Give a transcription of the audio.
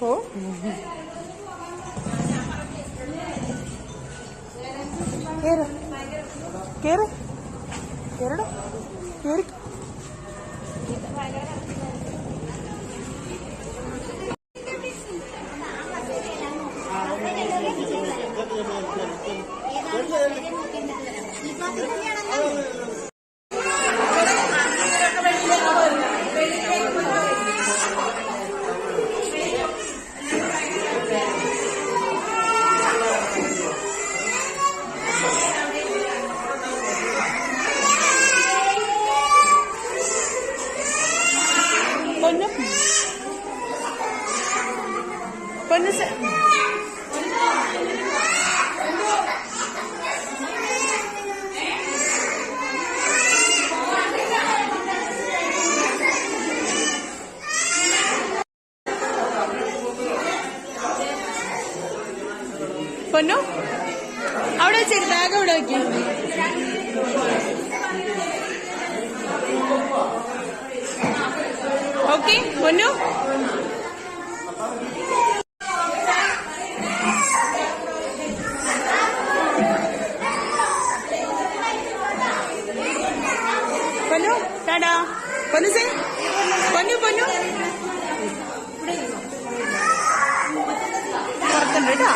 പോ കേറ്. കേറ്. കേറടോ. കേറി. പൊന്നു പൊന്നു പൊന്നു അവിടെ വെച്ചേക്ക് ബാഗ് അവിടെ വെക്കും ഓക്കെ പൊന്നു. പൊന്നു ടാടാ. പൊന്നു സേ പൊന്നു പൊന്നു. പുറത്തുണ്ട് കേട്ടോ.